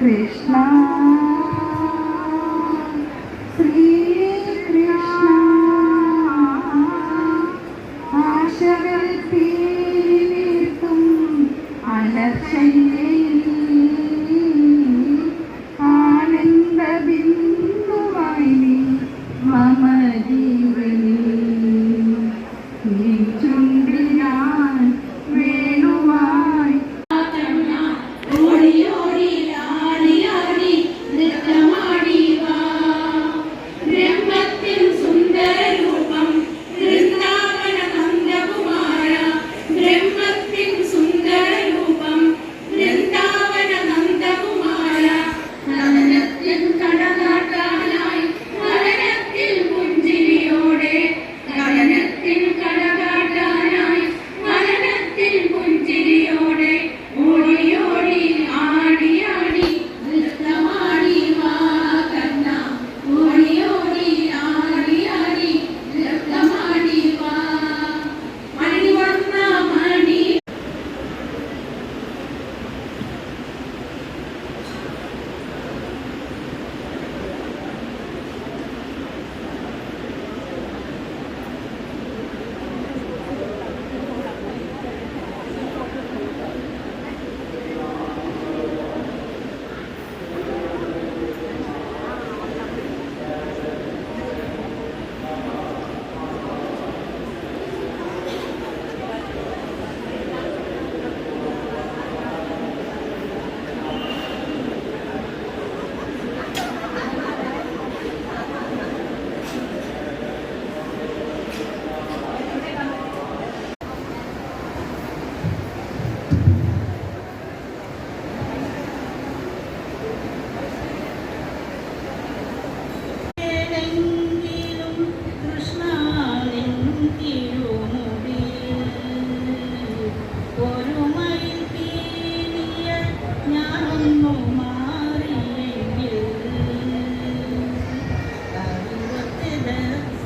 കൃഷ്ണ ശ്രീകൃഷ്ണ. ആശകൾ തീർത്തും അനർശയും Yeah.